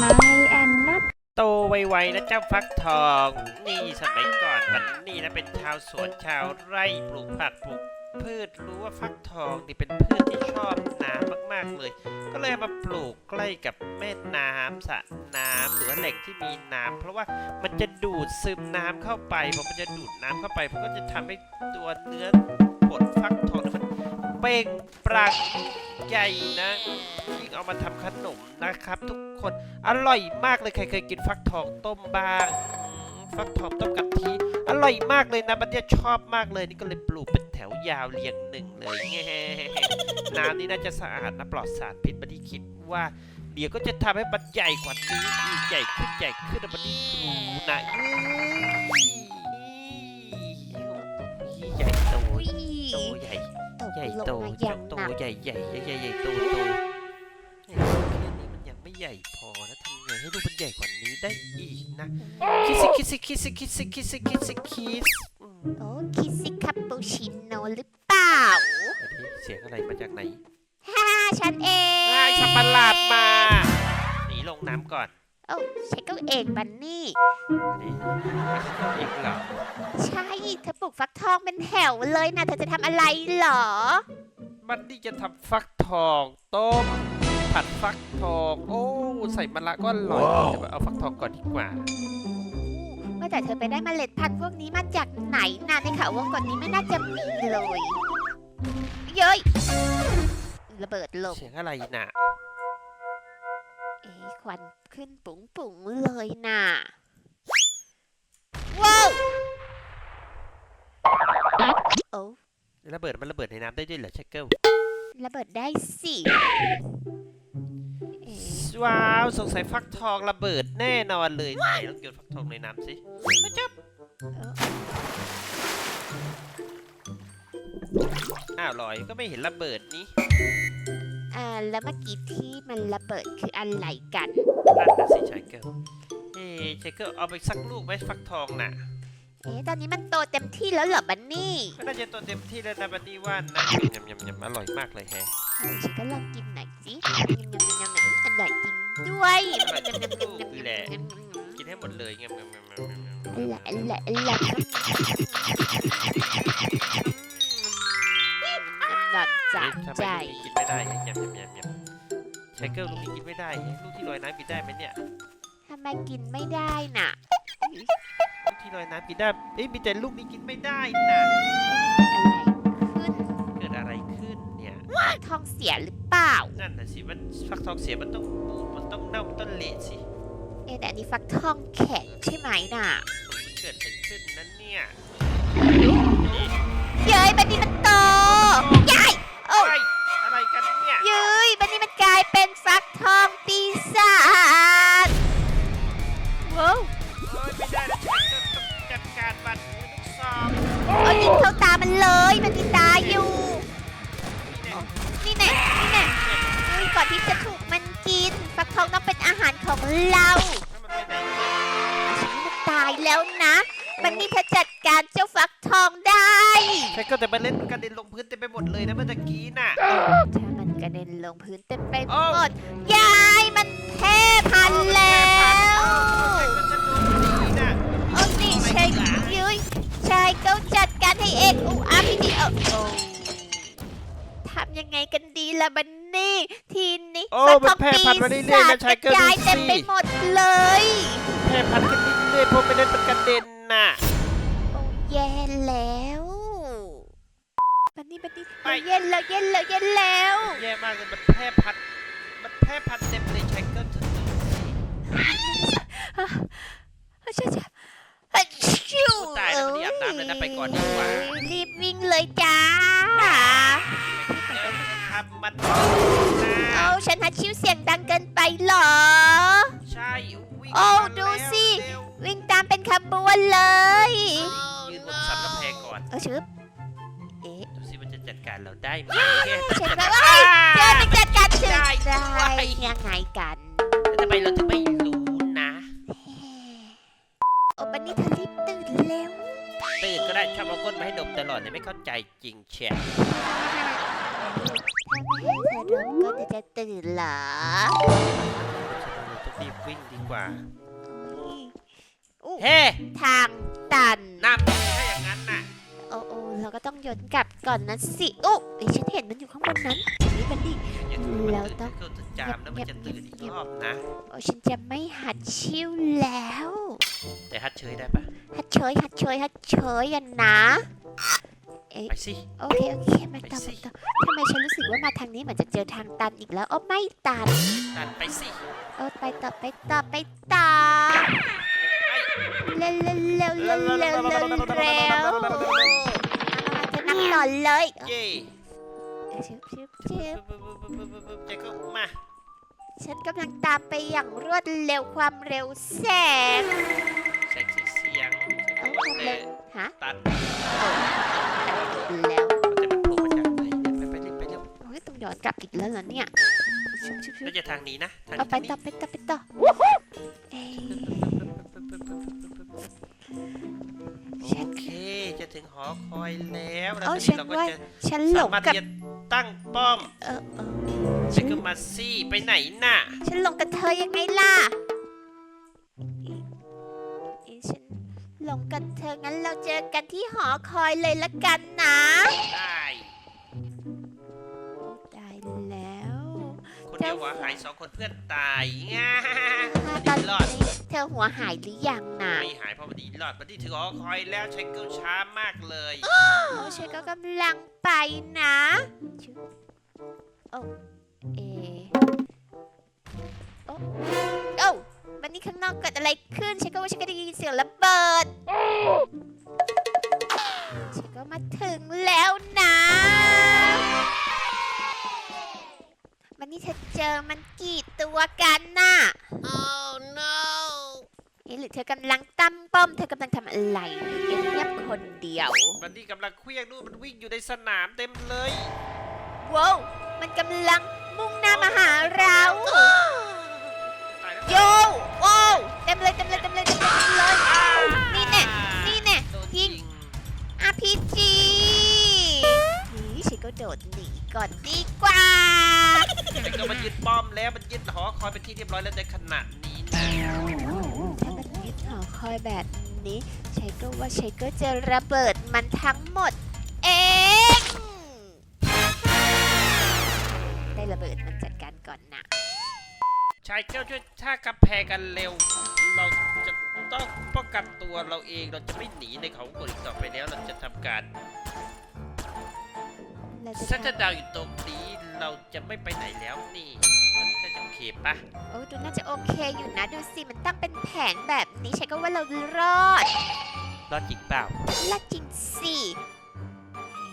My and not โตไวๆนะเจ้าฟักทอง นี่สมัยก่อนมันนี่นะเป็นชาวสวนชาวไร่ปลูกผักปลูกพืชรู้ว่าฟักทองนี่เป็นพืชที่ชอบน้ำมากๆเลย ก็เลยมาปลูกใกล้กับแม่น้ำสระน้ำหรือว่าแหล่งที่มีน้ำเพราะว่ามันจะดูดซึมน้ำเข้าไปพอมันจะดูดน้ำเข้าไปมันก็จะทำให้ตัวเนื้อผลฟักทองมันเป่งปลั่งใหญ่นะยิ่งเอามาทำขนมนะครับทุก คน อร่อยมากเลยใครเคยกินฟักทองต้มบ้างอืมฟักทองต้มกะทิอร่อยมากเลยนะบันเนี่ยชอบมากเลยนี่ก็เลยปลูกเป็นแถวยาวเรียงหนึ่งเลยน้ำนี่น่าจะสะอาดนะปลอดสารพิษบันที่คิดว่าเดี๋ยวก็จะทำให้มันใหญ่กว่านี้อีกใหญ่ขึ้นใหญ่ขึ้นนะบันนี่รู้นะเอ้ยใหญ่โตอุ้ยโตใหญ่ตกใหญ่ลงโตมาอเจ้าย่างโตหนักใหญ่ใหญ่ใหญ่ใหญ่ใหญ่โตโต ใหญ่พอนะทำไงให้ดูมันใหญ่กว่านี้ได้อีกนะ คิสคิสคิสคิสคิสคิสคิสอืมโอ้คิดสิคาปูชิโนหรือเปล่าอันนี้เสียงอะไรมาจากไหนฮ่าฉันเองไอ้สัตว์ประหลาดมาหนีลงน้ำก่อนโอ้ฉันก็เองบันนี่อันนี้อีกเหรอใช่เธอปลูกฟักทองเป็นแถวเลยนะเธอจะทำอะไรเหรอ มันนี่จะทำฟักทองต้ม ผัดฟักทอง โอ้ ใส่มะระก็อร่อยจะมาเอาฟักทองก่อนดีกว่า ว่าแต่เธอไปได้เมล็ดพันธุ์พวกนี้มาจากไหนนะในเขาวงกฏนี้ไม่น่าจะมีเลยเย้ยระเบิดลงเสียงอะไรน่ะ เอ๊ะควันขึ้นปุ๋งปุ๋งๆเลยน่ะว้าวโอ้ระเบิดมันระเบิดในน้ำได้ด้วยเหรอเชคเกิลระเบิดได้สิเอ๊ะ ว้าวสงสัยฟักทองระเบิดแน่นอนเลยไหนลองโยนฟักทองในน้ำสิจับอ้าวลอยก็ไม่เห็นระเบิดนี่อ่าแล้วเมื่อกี้ที่มันระเบิดคืออะไรกันนั่นนะสิเชคเกิลเฮ้เชคเกิลเอาไปสักลูกไหมฟักทองน่ะ เอ๊ะตอนนี้มันโตเต็มที่แล้วเหรอบันนี่ก็น่าจะตัวเต็มที่แล้วนะบันนี่ว่านะยำยำยำอร่อยมากเลยแฮะเดี๋ยวฉันก็ลองกินหน่อยสิยำยำยำยำยำอร่อยจริงด้วยอร่อยทุกลูกแหละกินให้หมดเลยยำยำยำยำยำอร่อยอร่อยอร่อยน้ำหนักจากทำไมใจ ลูกนี้กินไม่ได้ยำยำยำยำเชคเกิลลูกนี้กินไม่ได้ลูกที่ลอยน้ำกินได้ไหมเนี่ยทำไมกินไม่ได้น่ะลูก ที่ลอยน้ำกินได้เอ้ยมีแต่ลูกนี้กินไม่ได้นะขึ้นเกิดอะไรขึ้นเนี่ยท้องเสียหรือเปล่า นั่นน่ะสิมันฟักทองเสียมันต้องบูดมันต้องเน่ามันต้องเละสิเอ๊ะแต่อันนี้ฟักทองแข็งใช่ไหมน่ะมันเกิดอะไรขึ้นนั่นเนี่ยเย้ยบันนี้มันโตยายโอ้เฮ้ยอะไรกันเนี่ยเย้ยบันนี้มันกลายเป็น มันเลยมันมีตาอยู่นี่เนี่ยนี่แน่นี่แน่เฮ้ยก่อนที่จะถูกมันกินฟักทองต้องเป็นอาหารของเราถ้ามันไปไหนฉันมันตายแล้วนะ มันนี่เธอจัดการเจ้าฟักทองได้ใช่ก็แต่มันเล่นกระเด็นลงพื้นเต็มไปหมดเลยนะเมื่อตะกี้น่ะ ถ้ามันกระเด็นลงพื้นเต็มไปหโอ้มดยายมันแพร่พันธุ์แล้วใช่ก็จะโดนตีน่ะโอ้นี่ใช่ยุ้ยชายเขาจัดการให้ำยังไงกันดีล่ะบันนี่ ทีนี้โอ้ฟักมันทองแพร่พันธุ์มาเรื่อยๆนะชายเกิลกระจายดูสิ เต็มไปหมดเลยแค่พันขึ้นเรื่อยๆเพราะไม่ได้เป็นกระเด็นน่ะ โอ้แย่แล้วบันนี่บันนี่ไปโอ้แย่แล้วแย่แล้วแย่แล้ว แย่มากเลยมันแพร่พันธุ์มันแพร่พันธุ์เต็มเลยใช้เกิลถึงดูสิใช่ใช่ฮัชชิวตายแล้วมันอาบน้ำเลยนะไปก่อนดีกว่า รีบวิ่งเลยจ้าเดี๋ยวจะทำมันเอานะฉันฮัชชิวเสียงดังเกินไปเหรอ ใช่วิ่งโอ้มาดูแล้วสิ เร็ววิ่งตามเป็นขบวนเลยยืนบนสันกำแพงก่อน เออชึบเอ๊ะดูสิมันจะจัดการเราได้ไหมฉันว่าเอ้ยเจอมันจัดการถึงได้ได้ด้วยยังไงกัน แล้วทำไมเราถึงไม่รู้นะ โอ้บันนี่เธอรีบตื่นเร็วตื่นก็ได้ชอบเอาก้นมาให้ดมตลอดเนี่ยไม่เข้าใจจริงเชียวถ้าไม่ให้ เธอดมก็จะตื่นเหรอทุกรีบวิ่งดีกว่าอุ๊ยเฮ้ ทางตันน้ำเลยถ้าอย่างนั้นน่ะ โอ้โอ้เราก็ต้องย้อนกลับก่อนนะสิอุ๊เอ้ยฉันเห็นมันอยู่ข้างบนนั้นนี่บันดี้อย่าตื่นมันเราตื่นต้องเกิดจะจามแล้วมันจะตื่นอีกรอบนะโอ้ฉันจะไม่หัดชิวแล้ว แต่ฮัดเชยได้ปะฮัดเชยฮัดเชยฮัดเชยกันนะไปสิโอเคโอเคมาต่อไปสิมาต่อทำไมฉันรู้สึ กว่ามาทางนี้เหมือนจะเจอทางตันอีกแล้วโอ้ไม่ตัน ตันไปสิโอ้ไปต่อไปต่อไปต่อไปเร็วเร็วเร็วเร็วเร็วเร็วเร็วมาจะนั่งต่อเลยเย่ชิบชิบชิบใจก็มา ฉันกำลังตามไปอย่างรวดเร็วความเร็วแสงแสงสีเสียงเอ้าความแต่เร็วฮะตัน ยต้องย้อนกลับอีกแล้วเหรอเนี่ยชิบชิบชิบน่าจะทางนี้นะทางเอานี้ไปทางนี้ต่อไปต่อไปต่อเอ้ยโอเค จะถึงหอคอยแล้วแล้วเอาทีฉันี้นเราก็ว่าจะฉันหลสางมารถกับที่จะตั้งป้อมเออเออใช้ก็มาซี่ไปไหนน่ะ ฉันหลงกับเธอยังไงล่ะอีอีฉันหลงกับเธองั้นเราเจอกันที่หอคอยเลยละกันนะ ได้ คนเดียวหัวหายสองคนเพื่อนตายง่าตอนรอดนี้เธอหัวหายหรือยังนะไม่หายเพราะมันดีรอดมันที่ถึงหอคอยแล้วใช้ก็ช้ามากเลยโอ้ฉันก็กำลังไปนะชึโอ้เอโอ้โอ้วันนี้ข้างนอกเกิดอะไรขึ้นฉันก็ว่าฉันก็ได้ยินเสียงระเบิด วันนี้เธอเจอมันกี่ตัวกันน่ะ oh no เอ๊ะหรือเธอกำลังตั้มป้อม เธอกำลังทำอะไรเงียบๆคนเดียว มันนี่กำลังเคลี้ยงนู่นมันวิ่งอยู่ในสนามเต็มเลยว้าวมันกำลังมุ่งหน้ามาหาเราตายแล้วโยว้าวเต็มเลยเต็มเลยเต็มเลยเต็มเลยเต็มเลยนี่แน่นี่แน่โดนยิยิงง RPG นี่ฉันก็โดดหนีก่อนดีกว่าแต่ ก็มันยึดป้อมแล้วมันยึดหอคอยเป็นที่เรียบร้อยแล้วในขณะนี้นะถ้ามันยึดหอคอยแบบนี้ใช้ก็ว่าใช้ก็จะระเบิดมันทั้งหมด เองได้ระเบิดมันจัดการก่อนนะชายเจ้าช่วยท่ากำแพงกันเร็ว เราจะต้องป้องกันตัวเราเองเราจะไม่หนีในเขาวงกตอีกต่อไปแล้วเราจะทำการ เราจะเซตทำดาวอยู่ตรงนี้เราจะไม่ไปไหนแล้วนี่มันน่าจะโอเคปะโอ้ดูน่าจะโอเคอยู่นะดูสิมันตั้งเป็นแผนแบบนี้ใช่ก็ว่าเรารอดรอดจริงเปล่าละจริงสิ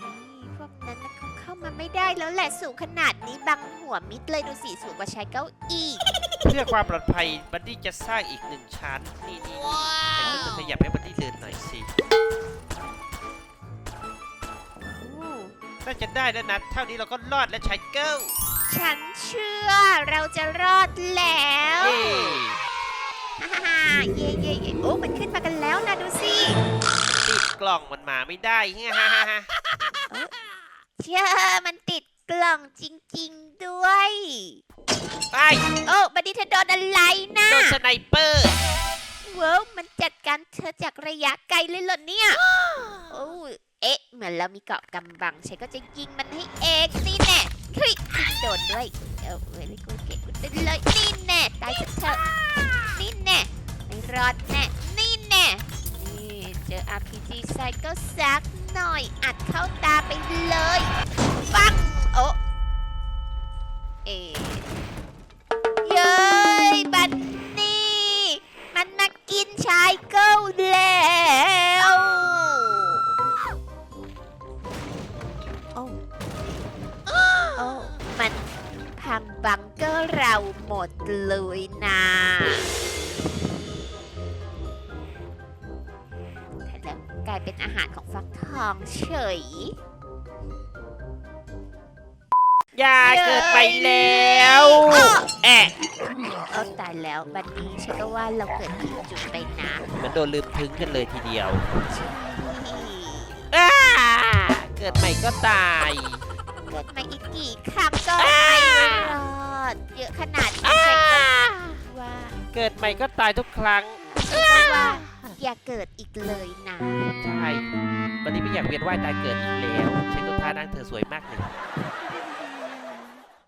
นี่พวกนั้นนะเขาเข้ามาไม่ได้แล้วแหละสูงขนาดนี้บังหัวมิดเลยดูสิสูงกว่าชายเก้าอี้เพื่อความปลอดภัยบัดดี้จะสร้างอีกหนึ่งชั้นนี่นี่นี่แต่ก็จะขยับให้บัดดี้เดินหน่อยสิ น่าจะได้แล้วนะเท่านี้เราก็รอดแล้วชายเกิลฉันเชื่อเราจะรอดแล้วเย้ฮ่าฮ่าฮ่าเย่เย่เย่โอ้มันขึ้นมากันแล้วนะดูสิติดกล่องมันมาไม่ได้เฮ้ยฮ่าฮ่าฮ่าเชื่อมันติดกล่องจริง ๆด้วยไปโอ้บัดดี้เธอโดนอะไรนะโดนสไนเปอร์ว้าวมันจัดการเธอจากระยะไกลเลยเหรอเนี่ยโอ้ เอ๊ะ เหมือนเรามีเกาะกำบังฉันก็จะยิงมันให้เองนี่แน่เฮ้ยยิงโดนด้วยเออเวลิกูเก่งกูเต้นเลยนี่แน่ตายเถอะนี่แน่ไม่รอดแน่นี่แน่นี่เจอ RPG ใส่ก็ซักหน่อยอัดเข้าตาไปเลยปังโอ้เอ๊ กลายเป็นอาหารของฟักทองเฉยยาเกิดไปแล้วอ้อแอะเออตายแล้วบันนี้ฉันก็ว่าเราเกิดผิดจุดไปนะเหมันโดนลืมพึ่งกันเลยทีเดียวใช่อ้าเกิดใหม่ก็ตาย เกิดมาอีกกี่ครั้งก็ไม่รอดเยอะขนาดนี้ใช่ไหมวว่า เกิดใหม่ก็ตายทุกครั้งว่า อย่าเกิดอีกเลยนะ ใช่ วันนี้ไม่อยากเวียนว่ายตายเกิดอีกแล้วเช็คตัวท่านั่งเธอสวยมากเลย